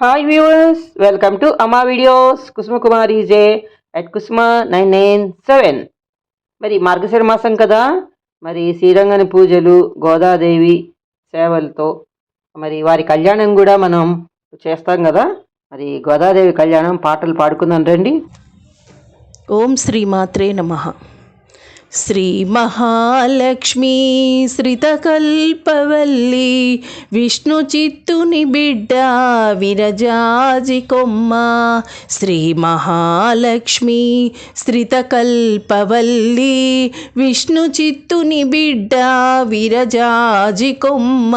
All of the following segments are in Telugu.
Hi viewers welcome to Ama videos Kusuma Kumari J at Kusuma nine nine seven మరి మార్గశిర మాసం కదా? మరి శ్రీరంగని పూజలు గోదాదేవి సేవలతో మరి వారి కళ్యాణం కూడా మనం చేస్తాం కదా? మరి గోదాదేవి కళ్యాణం పాటలు పాడుకుందాం రండి. ఓం శ్రీమాత్రే నమ. శ్రీ మహాలక్ష్మి శ్రితకల్పవల్లి విష్ణు చిత్తుని బిడ్డ విరజాజి కొమ్మ శ్రీ మహాలక్ష్మి శ్రితకల్పవల్లి విష్ణు చిత్తుని బిడ్డ విరజాజి కొమ్మ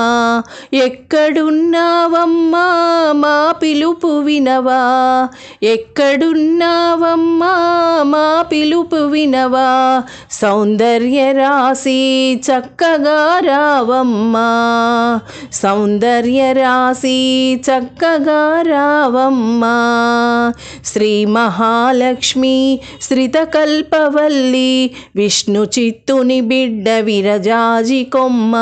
ఎక్కడున్నావమ్మా మా పిలుపు వినవా? ఎక్కడున్నావమ్మా మా పిలుపు వినవా? సౌందర్య రాశి చక్కగా రావమ్మా. సౌందర్య రాశి చక్కగా రావమ్మా. శ్రీ మహాలక్ష్మి శ్రితకల్పవల్లి విష్ణు చిత్తుని బిడ్డ విరజాజి కొమ్మ.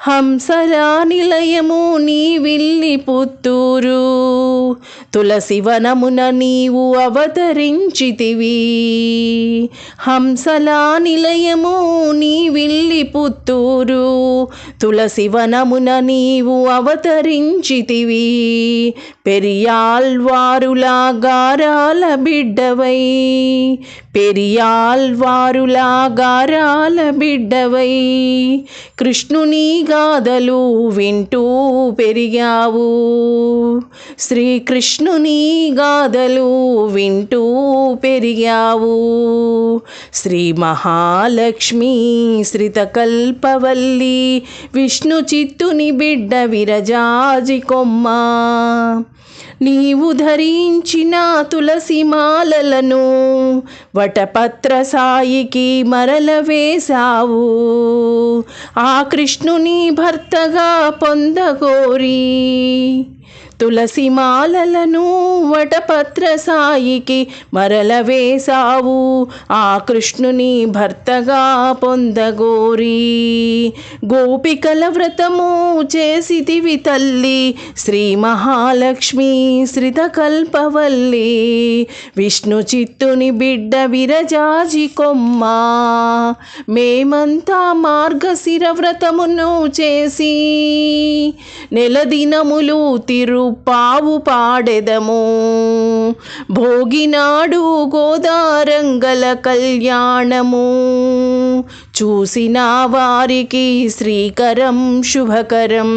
హంసరా నిలయము నీ విల్లి పుత్తూరు. తులసి వనమున నీవు అవతరించితివి. హంసలా నిలయము నీ విల్లి పుత్తూరు. తులసి వనమున నీవు అవతరించితివి. పెరియాల్వారులా గారాల బిడ్డవై. పెరియాల్వారులా గారాల బిడ్డవై. కృష్ణుని గాథలు వింటూ పెరిగావు. శ్రీకృష్ణుని గాథలు వింటూ పెరిగావు. శ్రీ మహాలక్ష్మి శ్రితకల్పవల్లి విష్ణు చిత్తుని బిడ్డ విరజాజి కొమ్మ. నీవు ధరించిన తులసి మాలలను వటపత్ర సాయికి మరల వేశావు. ఆ కృష్ణుని భర్తగా పొందగోరి తులసి మాలలను వటపత్ర సాయికి మరల వేశావు. ఆ కృష్ణుని భర్తగా పొందగోరి గోపికల వ్రతము చేసితివి తల్లి శ్రీ మహాలక్ష్మి. శ్రితకల్పవల్లి విష్ణు చిత్తుని బిడ్డ విరజాజి కొమ్మ. మేమంతా మార్గశిర వ్రతమును చేసి నెలదినములు తిరుపావు పాడెదము. భోగినాడు గోదారంగల కళ్యాణము. చూసిన వారికి శ్రీకరం శుభకరం.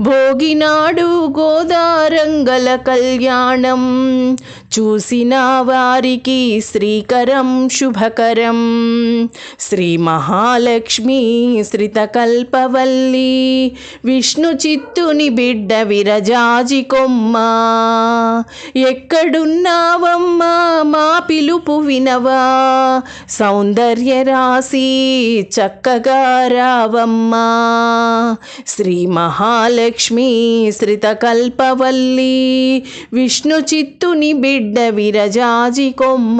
భోగినాడు గోదారంగల కళ్యాణం. చూసిన వారికి శ్రీకరం శుభకరం. శ్రీ మహాలక్ష్మి శ్రితకల్పవల్లి విష్ణు చిత్తుని బిడ్డ విరజాజి కొమ్మ. ఎక్కడున్నావమ్మా మా పిలుపు వినవా? సౌందర్య రాశి చక్కగా రావమ్మా. శ్రీ మహాలక్ష్మి శ్రితకల్పవల్లి విష్ణు చిత్తుని బిడ్డ విరజాజి కొమ్మ.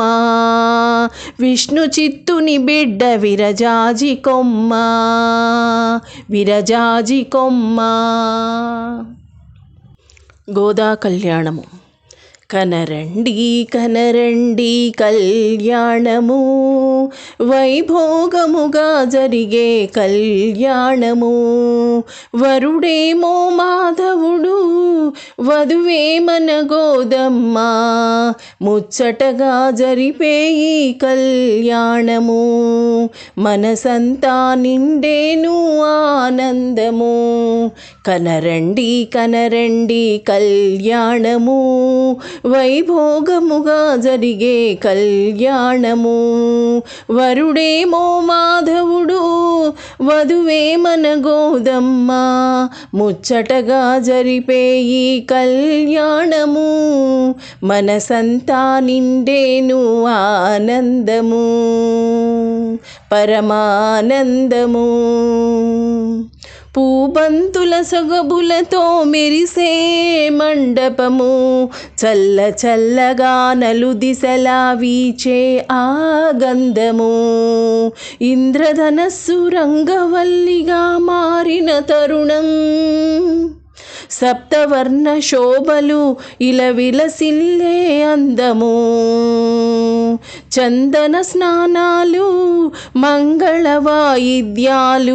విష్ణు చిత్తుని బిడ్డ విరజాజి కొమ్మ. విరజాజి కొమ్మ. గోదా కళ్యాణము. కనరండి కనరండి కళ్యాణము. వైభోగముగా జరిగే కళ్యాణము. వరుడేమో మాధవుడు వధువే మన గోదమ్మ ముచ్చటగా జరిపే ఈ కళ్యాణము. మనసంతా నిండేను ఆనందము. కనరండి కనరండి కళ్యాణము. వైభోగముగా జరిగే కళ్యాణము. వరుడేమో మాధవుడు వధువే మన గోదమ్మ. ముచ్చటగా జరిపే ఈ కళ్యాణము మనసంతా నిండేను ఆనందము పరమానందము. పూబంతుల సొగబులతో మెరిసే మండపము చల్ల చల్లగా నలు దిశలా వీచే ఆ గంధము. ఇంద్రధనస్సు రంగవల్లిగా మారిన తరుణం సప్తవర్ణ శోభలు ఇలా విలసిల్లే అందము. చందన స్నానాలు మంగళ వాయిద్యాలు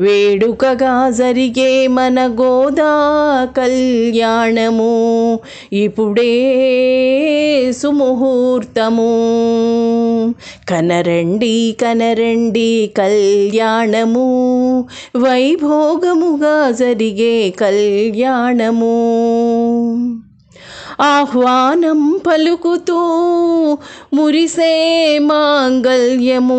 వేడుకగా జరిగే మన గోదా కళ్యాణము. ఇప్పుడే సుముహూర్తము. కనరండి కనరండి కళ్యాణము. వైభోగముగా జరిగే కళ్యాణము ఆహ్వానం పలుకుతూ మురిసే మాంగల్యము.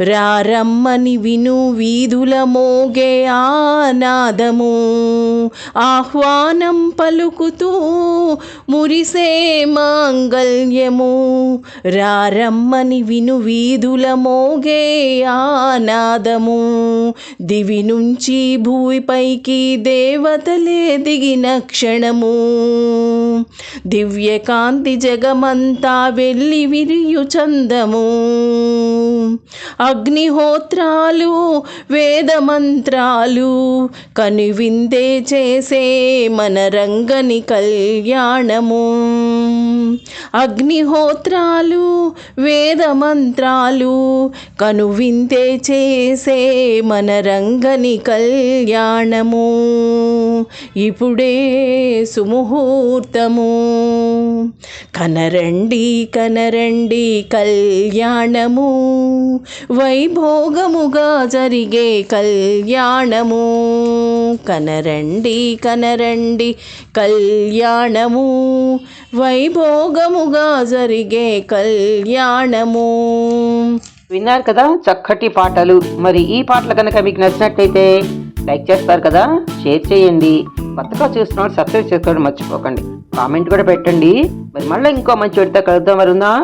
రారమ్మని విను వీధుల మోగే ఆనాదము. ఆహ్వానం పలుకుతూ మురిసే మాంగల్యము. రారమ్మని విను వీధుల మోగే ఆనాదము. దివి నుంచి భూమిపైకి దేవతలే దిగిన క్షణము. దివ్యకాంతి జగమంతా వెళ్ళి విరియు చందము. అగ్నిహోత్రాలు వేదమంత్రాలు కనువిందే చేసే మన రంగని కళ్యాణము. అగ్నిహోత్రాలు వేదమంత్రాలు కనువిందే చేసే మన రంగని కళ్యాణము. ఇప్పుడే సుముహూర్తము కనరండి కనరండి కళ్యాణము. వైభోగముగా జరిగే కళ్యాణము. కనరండి కనరండి కళ్యాణము. వైభోగముగా జరిగే కళ్యాణము. విన్నారు కదా చక్కటి పాటలు. మరి ఈ పాటలు కనుక మీకు నచ్చినట్లయితే లైక్ చేస్తారు కదా షేర్ చేయండి. కొత్తగా చూస్తున్న సబ్స్క్రైబ్ చేసుకోవడం మర్చిపోకండి. కామెంట్ కూడా పెట్టండి. మరి మళ్ళీ ఇంకో మంచి పెడితే కలుద్దాం మరి ఉందా